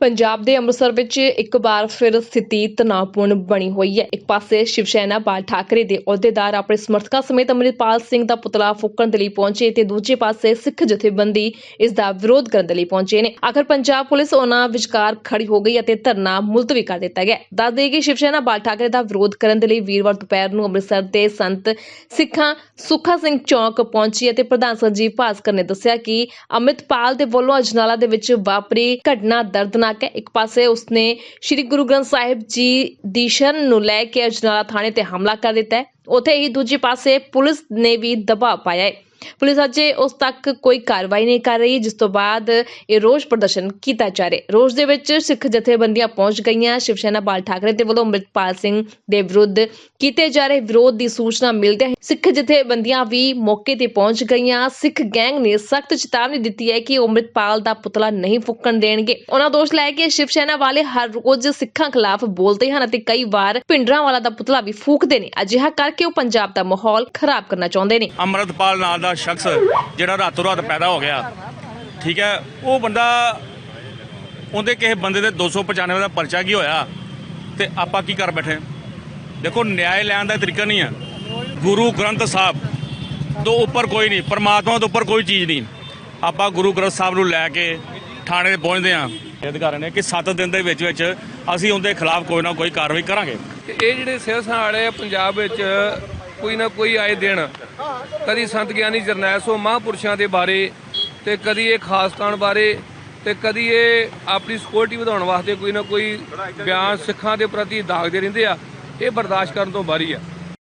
ਪੰਜਾਬ ਦੇ ਅੰਮ੍ਰਿਤਸਰ ਵਿੱਚ ਇੱਕ ਵਾਰ ਫਿਰ ਸਥਿਤੀ ਤਣਾਅਪੂਰਨ ਬਣੀ ਹੋਈ ਹੈ। ਇੱਕ ਪਾਸੇ ਸ਼ਿਵ ਸੈਨਾ ਬਾਲ ਠਾਕਰੇ ਦੇ ਅਹੁਦੇਦਾਰ ਆਪਣੇ ਸਮਰਥਕਾਂ ਸਮੇਤ ਅੰਮ੍ਰਿਤਪਾਲ ਸਿੰਘ ਦਾ ਪੁਤਲਾ ਫੂਕਣ ਦੇ ਲਈ ਪਹੁੰਚੇ ਤੇ ਦੂਜੇ ਪਾਸੇ ਸਿੱਖ ਜਥੇਬੰਦੀ ਇਸ ਦਾ ਵਿਰੋਧ ਕਰਨ ਦੇ ਲਈ ਪਹੁੰਚੇ ਨੇ। ਆਖਰ ਪੰਜਾਬ ਪੁਲਿਸ ਉਹਨਾਂ ਵਿਚਕਾਰ ਖੜੀ ਹੋ ਗਈ ਅਤੇ ਧਰਨਾ ਮੁਲਤਵੀ ਕਰ ਦਿੱਤਾ ਗਿਆ। ਦੱਸ ਦੇਈਏ ਕਿ ਸ਼ਿਵ ਸੈਨਾ ਬਾਲ ਠਾਕਰੇ ਦਾ ਵਿਰੋਧ ਕਰਨ ਦੇ ਲਈ ਵੀਰਵਾਰ ਦੁਪਹਿਰ ਨੂੰ ਅੰਮ੍ਰਿਤਸਰ ਦੇ ਸੰਤ ਸਿੱਖਾਂ ਸੁੱਖਾ ਸਿੰਘ ਚੌਕ ਪਹੁੰਚੀ ਅਤੇ ਪ੍ਰਧਾਨ ਸੰਜੀਵ ਭਾਸਕਰ ਨੇ ਦੱਸਿਆ ਕਿ ਅਮਿਤਪਾਲ ਦੇ ਵੱਲੋਂ ਅਜਨਾਲਾ ਦੇ ਵਿੱਚ ਵਾਪਰੀ ਘਟਨਾ ਦਰਦਨਾਕ ਹੈ ਇੱਕ ਪਾਸੇ ਉਸਨੇ ਸ੍ਰੀ ਗੁਰੂ ਗ੍ਰੰਥ ਸਾਹਿਬ ਜੀ ਦੀ ਸ਼ਰਨ ਨੂੰ ਲੈ ਕੇ ਅਜਨਾਲਾ ਥਾਣੇ ਤੇ ਹਮਲਾ ਕਰ ਦਿੱਤਾ ਹੈ। ਉੱਥੇ ਹੀ ਦੂਜੇ ਪਾਸੇ ਪੁਲਿਸ ਨੇ ਵੀ ਦਬਾਅ ਪਾਇਆ ਹੈ। ਪੁਲਿਸ ਅਜੇ ਉਸ ਤੱਕ ਕੋਈ ਕਾਰਵਾਈ ਨਹੀਂ ਕਰ ਰਹੀ, ਜਿਸ ਤੋਂ ਬਾਅਦ ਇਹ ਰੋਸ ਪ੍ਰਦਰਸ਼ਨ ਕੀਤਾ ਜਾ ਰਿਹਾ ਰੋਸ ਦੇ ਵਿੱਚ ਸਿੱਖ ਜਥੇਬੰਦੀਆਂ ਪਹੁੰਚ ਗਈਆਂ। ਸ਼ਿਵ ਸੈਨਾ ਬਾਲ ਠਾਕਰੇ ਦੇ ਵੱਲੋਂ ਅੰਮ੍ਰਿਤਪਾਲ ਸਿੰਘ ਦੇ ਵਿਰੁੱਧ ਕੀਤੇ ਜਾ ਰਹੇ ਵਿਰੋਧ ਦੀ ਸੂਚਨਾ ਮਿਲਦੇ ਸਿੱਖ ਜਥੇਬੰਦੀਆਂ ਵੀ ਮੌਕੇ ਤੇ ਪਹੁੰਚ ਗਈਆਂ। ਸਿੱਖ ਗੈਂਗ ਨੇ ਸਖਤ ਚੇਤਾਵਨੀ ਦਿੱਤੀ ਹੈ ਕਿ ਉਹ ਅੰਮ੍ਰਿਤਪਾਲ ਦਾ ਪੁਤਲਾ ਨਹੀਂ ਫੁੱਕਣ ਦੇਣਗੇ। ਉਹਨਾਂ ਦੋਸ਼ ਲਾਇਆ ਕਿ ਸ਼ਿਵ ਸੈਨਾ ਵਾਲੇ ਹਰ ਰੋਜ਼ ਸਿੱਖਾਂ ਖਿਲਾਫ ਬੋਲਦੇ ਹਨ ਅਤੇ ਕਈ ਵਾਰ ਭਿੰਡਰਾਂ ਵਾਲਾ ਦਾ ਪੁਤਲਾ ਵੀ ਫੂਕਦੇ ਨੇ। ਅਜਿਹਾ ਕਰਕੇ ਉਹ ਪੰਜਾਬ ਦਾ ਮਾਹੌਲ ਖਰਾਬ ਕਰਨਾ ਚਾਹੁੰਦੇ ਨੇ। ਅੰਮ੍ਰਿਤਪਾਲ ਨਾਂ ਦਾ ਸ਼ਖਸ ਜਿਹੜਾ ਰਾਤੋਂ ਰਾਤ ਪੈਦਾ ਹੋ ਗਿਆ, ਠੀਕ ਹੈ? ਉਹ ਬੰਦਾ ਉਹਦੇ ਕਿਸੇ ਬੰਦੇ ਦੇ 295 ਦਾ ਪਰਚਾ ਕੀ ਹੋਇਆ? ਤੇ ਆਪਾਂ ਕੀ ਕਰ ਬੈਠੇ? ਦੇਖੋ, ਨਿਆਂ ਲੈਣ ਦਾ ਤਰੀਕਾ ਨਹੀਂ ਹੈ। ਗੁਰੂ ਗ੍ਰੰਥ ਸਾਹਿਬ ਤੋਂ ਉੱਪਰ ਕੋਈ ਨਹੀਂ, ਪਰਮਾਤਮਾ ਤੋਂ ਉੱਪਰ ਕੋਈ ਚੀਜ਼ ਨਹੀਂ। ਆਪਾਂ ਗੁਰੂ ਗ੍ਰੰਥ ਸਾਹਿਬ ਨੂੰ ਲੈ ਕੇ ਥਾਣੇ ਤੇ ਪਹੁੰਚਦੇ ਹਾਂ। ਇਹ ਅਧਿਕਾਰੀ ਨੇ ਕਿ 7 ਦਿਨ ਦੇ ਵਿੱਚ ਵਿੱਚ ਅਸੀਂ ਉਹਦੇ ਖਿਲਾਫ ਕੋਈ ਨਾ ਕੋਈ ਕਾਰਵਾਈ ਕਰਾਂਗੇ। ਇਹ ਜਿਹੜੇ ਸਿਆਸਤਾਂ ਵਾਲੇ ਪੰਜਾਬ ਵਿੱਚ ਕੋਈ ਨਾ ਕੋਈ ਆਏ ਦਿਨ ਕਦੀ ਸੰਤ ਗਿਆਨੀ ਜਰਨੈਲ ਸੋ ਮਹਾਂਪੁਰਸ਼ਾਂ ਦੇ ਬਾਰੇ ਤੇ ਕਦੀ ਇਹ ਖਾਸਤਾਨ ਬਾਰੇ ਤੇ ਕਦੀ ਇਹ ਆਪਣੀ ਸਿਕਿਉਰਿਟੀ ਵਧਾਉਣ ਵਾਸਤੇ ਕੋਈ ਨਾ ਕੋਈ ਬਿਆਨ ਸਿੱਖਾਂ ਦੇ ਪ੍ਰਤੀ ਦਾਗਦੇ ਰਹਿੰਦੇ ਆ। ਇਹ ਬਰਦਾਸ਼ਤ ਕਰਨ ਤੋਂ ਬਾਹਰੀ ਆ।